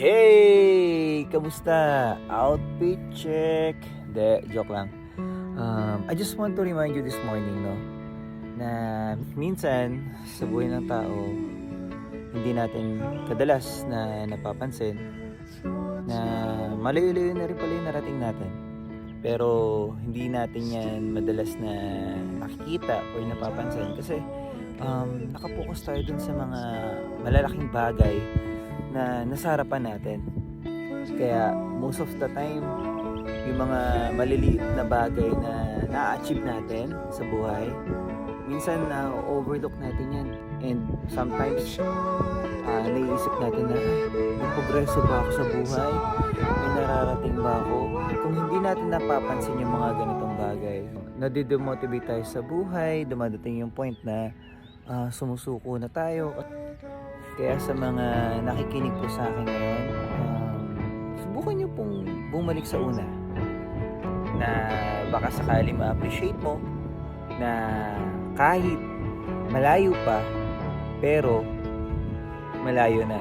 hey! Kamusta? Outfit check! De, joke lang. Um, I just want to remind you this morning, no? Na minsan, sa buhay ng tao, hindi natin kadalas na napapansin na malayo-layo na rin pala yung narating natin. Pero hindi natin yan madalas na nakikita o napapansin kasi um, nakapokus tayo dun sa mga malalaking bagay na nasa harapan natin. Kaya most of the time, yung mga maliliit na bagay na na-achieve natin sa buhay, minsan na overlook natin yan. And sometimes, ah naiisip natin na, "Ay, may ba ako sa buhay? May nararating ba ako? Kung hindi natin napapansin yung mga ganitong bagay, nadidemotivate tayo sa buhay, dumadating yung point na ah, sumusuko na tayo. Kaya sa mga nakikinig po sa akin ngayon, um, subukan nyo pong bumalik sa una na baka sakali ma-appreciate mo na kahit malayo pa, pero malayo na.